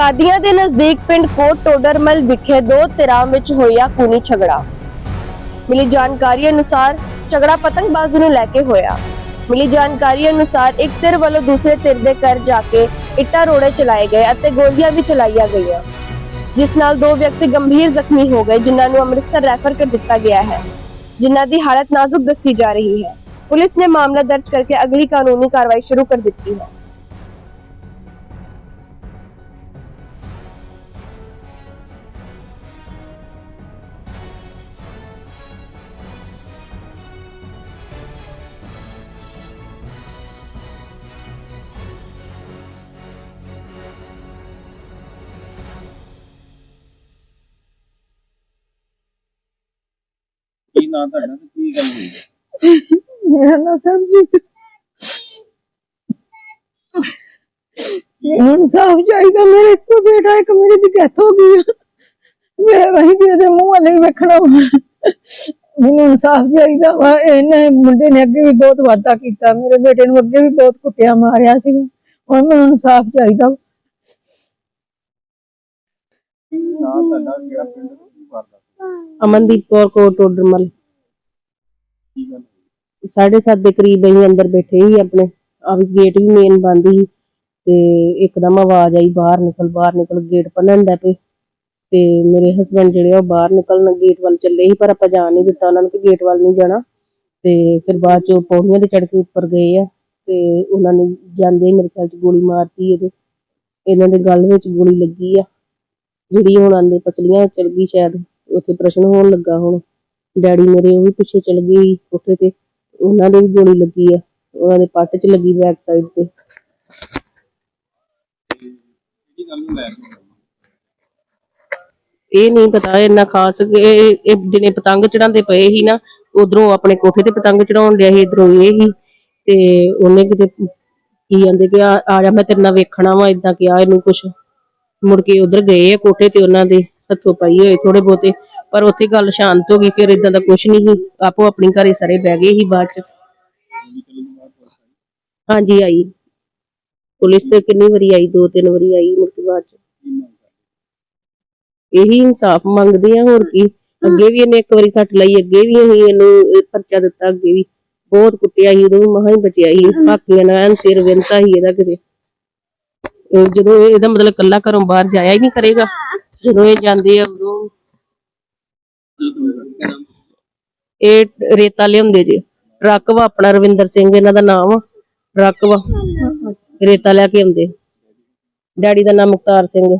ਕਾਦੀਆਂ ਦੇ ਨਜ਼ਦੀਕ ਪਿੰਡ ਕੋਟ ਟੋਡਰਮਲ ਵਿਖੇ ਦੋ ਧਿਰਾਂ ਵਿੱਚ ਹੋਇਆ ਖੂਨੀ ਝਗੜਾ। ਮਿਲੀ ਜਾਣਕਾਰੀ ਅਨੁਸਾਰ ਝਗੜਾ ਪਤੰਗਬਾਜ਼ੀ ਨੂੰ ਲੈ ਕੇ ਹੋਇਆ। ਮਿਲੀ ਜਾਣਕਾਰੀ ਅਨੁਸਾਰ ਇੱਕ ਧਿਰ ਵੱਲੋਂ ਦੂਸਰੇ ਧਿਰ ਦੇ ਘਰ ਜਾ ਕੇ ਇੱਟਾਂ ਰੋੜੇ ਚਲਾਏ ਗਏ ਅਤੇ ਗੋਲੀਆਂ ਵੀ ਚਲਾਈਆਂ ਗਈਆਂ, ਜਿਸ ਨਾਲ ਦੋ ਵਿਅਕਤੀ ਗੰਭੀਰ ਜ਼ਖਮੀ ਹੋ ਗਏ, ਜਿਨ੍ਹਾਂ ਨੂੰ ਅੰਮ੍ਰਿਤਸਰ ਰੈਫਰ ਕਰ ਦਿੱਤਾ ਗਿਆ ਹੈ, ਜਿਨ੍ਹਾਂ ਦੀ ਹਾਲਤ ਨਾਜ਼ੁਕ ਦੱਸੀ ਜਾ ਰਹੀ ਹੈ। ਪੁਲਿਸ ਨੇ ਮਾਮਲਾ ਦਰਜ ਕਰਕੇ ਅਗਲੀ ਕਾਨੂੰਨੀ ਕਾਰਵਾਈ ਸ਼ੁਰੂ ਕਰ ਦਿੱਤੀ ਹੈ। ਕੀ ਨਾਂ ਤੁਹਾਡਾ ਤੇ ਕੀ ਗੱਲ ਹੋਈ? ਹੈ? ਮੇਰਾ ਨਾਮ ਸਰਬਜੀਤ। ਮੈਨੂੰ ਇਨਸਾਫ ਚਾਹੀਦਾ ਮੇਰੇ ਇੱਕੋ ਬੇਟਾ ਇੱਕ ਮੇਰੀ ਦੀ ਡੈਥ ਹੋ ਗਈ ਆ। ਮੈਂ ਵਹੀ ਦੇ ਦੇ ਮੂੰਹ ਵਾਲੇ ਵੇਖਣਾ ਵਾ। ਮੈਨੂੰ ਇਨਸਾਫ ਚਾਹੀਦਾ ਵਾ। ਇਹਨੇ ਮੁੰਡੇ ਨੇ ਅੱਗੇ ਵੀ ਬਹੁਤ ਵਾਅਦਾ ਕੀਤਾ। ਮੇਰੇ ਬੇਟੇ ਨੂੰ ਅੱਗੇ ਵੀ ਬਹੁਤ ਕੁੱਟਿਆ ਮਾਰਿਆ ਸੀ। ਹੁਣ ਮੈਨੂੰ ਇਨਸਾਫ ਚਾਹੀਦਾ ਵਾ। ਕੀ ਨਾਂ ਤੁਹਾਡਾ? ਕਿਹੜਾ ਪਿੰਡ? ਤੇ ਕੀ ਵਾਰਦਾ ਅਮਨਦੀਪ ਕੌਰ ਕੋਟ ਟੋਡਰਮਲ ਕੀ ਗੱਲ ਹੋਈ? ਸਾਢੇ ਸੱਤ ਦੇ ਕਰੀਬ ਅਸੀਂ ਅੰਦਰ ਬੈਠੇ ਸੀ ਆਪਣੇ। ਆ ਵੀ ਗੇਟ ਵੀ ਮੇਨ ਬੰਦ ਸੀ ਤੇ ਇੱਕਦਮ ਆਵਾਜ਼ ਆਈ, ਬਾਹਰ ਨਿਕਲ ਬਾਹਰ ਨਿਕਲ ਗੇਟ ਭੰਨਣ ਦਾ ਪਏ। ਤੇ ਮੇਰੇ ਹਸਬੰਡ ਜਿਹੜੇ ਆ ਉਹ ਬਾਹਰ ਨਿਕਲਣ ਗੇਟ ਵੱਲ ਚੱਲੇ ਸੀ, ਪਰ ਆਪਾਂ ਜਾਣ ਨਹੀਂ ਦਿੱਤਾ ਉਹਨਾਂ ਨੂੰ ਕਿ ਗੇਟ ਵੱਲ ਨਹੀਂ ਜਾਣਾ। ਤੇ ਫਿਰ ਬਾਅਦ ਚ ਪੌੜੀਆਂ ਤੇ ਚੜ ਕੇ ਉੱਪਰ ਗਏ ਆ ਤੇ ਉਹਨਾਂ ਨੇ ਜਾਂਦੇ ਹੀ ਮੇਰੇ ਖਿਆਲ ਚ ਗੋਲੀ ਮਾਰਤੀ ਇਹਦੇ। ਇਹਨਾਂ ਦੇ ਗਲ ਵਿੱਚ ਗੋਲੀ ਲੱਗੀ ਆ। ਜਿਹੜੀ ਹੁਣ ਆਂਦੇ ਪਸਲੀਆਂ ਚਲ ਗਈ ਸ਼ਾਇਦ ਉੱਥੇ ਪ੍ਰਸ਼ਨ ਹੋਣ ਲੱਗਾ ਹੁਣ। ਡੈਡੀ ਮੇਰੇ ਉਹ ਵੀ ਪਿੱਛੇ ਚਲ ਗਈ ਕੋਠੇ ਤੇ ਉਹਨਾਂ ਦੇ ਵੀ ਗੋਲੀ ਲੱਗੀ ਆ ਉਹਨਾਂ ਦੇ ਪੱਟ 'ਚ ਲੱਗੀ ਬੈਕ ਸਾਈਡ ਤੇ। ਕਿਹੜੀ ਗੱਲ ਨੂੰ ਲੈ ਕੇ ਹੋਈ? ਇਹ ਨਹੀਂ ਪਤਾ ਇੰਨਾ ਖਾਸ ਇਹ ਇਹ ਜਿਹਨੇ ਪਤੰਗ ਚੜਾਉਂਦੇ ਪਏ ਸੀ ਨਾ ਉਧਰੋਂ ਆਪਣੇ ਕੋਠੇ ਤੇ ਪਤੰਗ ਚੜਾਉਣ ਡਿਆ ਸੀ ਇਧਰੋਂ ਇਹ ਹੀ ਤੇ ਉਹਨੇ ਕਿਤੇ ਕੀ ਕਹਿੰਦੇ ਕਿ ਆ ਆ ਜਾ ਮੈਂ ਤੇਰੇ ਨਾਲ ਵੇਖਣਾ ਵਾ ਇਦਾਂ ਕਿਹਾ ਇਹਨੂੰ ਕੁਛ। ਮੁੜ ਕੇ ਉਧਰ ਗਏ ਆ ਕੋਠੇ ਤੇ ਉਹਨਾਂ ਦੇ। ਹੱਥੋਂ ਪਾਈ ਹੋਏ ਥੋੜੇ ਬਹੁਤੇ, ਪਰ ਉੱਥੇ ਗੱਲ ਸ਼ਾਂਤ ਹੋ ਗਈ, ਫਿਰ ਇਦਾਂ ਦਾ ਕੁਛ ਨਹੀਂ ਸੀ, ਆਪੋ ਆਪਣੀ ਘਰੇ ਸਾਰੇ ਬਹਿ ਗਏ ਸੀ ਬਾਅਦ ਚ। ਹਾਂਜੀ, ਆਈ। ਪੁਲਿਸ ਤੇ ਕਿੰਨੀ ਵਾਰੀ ਆਈ, ਦੋ ਤਿੰਨ ਵਾਰੀ ਆਈ ਮੁੜ ਕੇ ਬਾਅਦ ਚ। ਇਹੀ ਇਨਸਾਫ ਮੰਗਦੇ ਆ, ਹੋਰ ਕੀ। ਅੱਗੇ ਵੀ ਇਹਨੇ ਇੱਕ ਵਾਰੀ ਸੱਟ ਲਈ, ਅੱਗੇ ਵੀ ਅਸੀਂ ਇਹਨੂੰ ਪਰਚਾ ਦਿੱਤਾ, ਅੱਗੇ ਵੀ। ਬਹੁਤ ਕੁੱਟਿਆ ਸੀ, ਉਦੋਂ ਮਹਾ ਹੀ ਬਚਿਆ ਸੀ। ਹਾਕੀਆਂ ਨਾਲ ਸਿਰ ਵਿੰਤਾ ਸੀ ਇਹਦਾ ਕਿਤੇ। ਇਹ ਜਦੋਂ ਇਹਦਾ ਮਤਲਬ ਕੱਲਾ ਘਰੋਂ ਬਾਹਰ ਜਾਇਆ ਹੀ ਨਹੀਂ ਕਰੇਗਾ। ਜਦੋਂ ਇਹ ਜਾਂਦੇ ਆ ਉਦੋਂ। ਇਹ ਰੇਤਾ ਲਿਆਉਂਦੇ ਜੇ। ਟਰੱਕ ਵਾ, ਆਪਣਾ ਰਵਿੰਦਰ ਸਿੰਘ, ਇਹਨਾਂ ਦਾ ਨਾਮ ਆ। ਟਰੱਕ ਵਾ। ਰੇਤਾ ਲੈ ਕੇ ਆਉਂਦੇ। ਡੈਡੀ ਦਾ ਨਾਮ ਮੁਖਤਾਰ ਸਿੰਘ।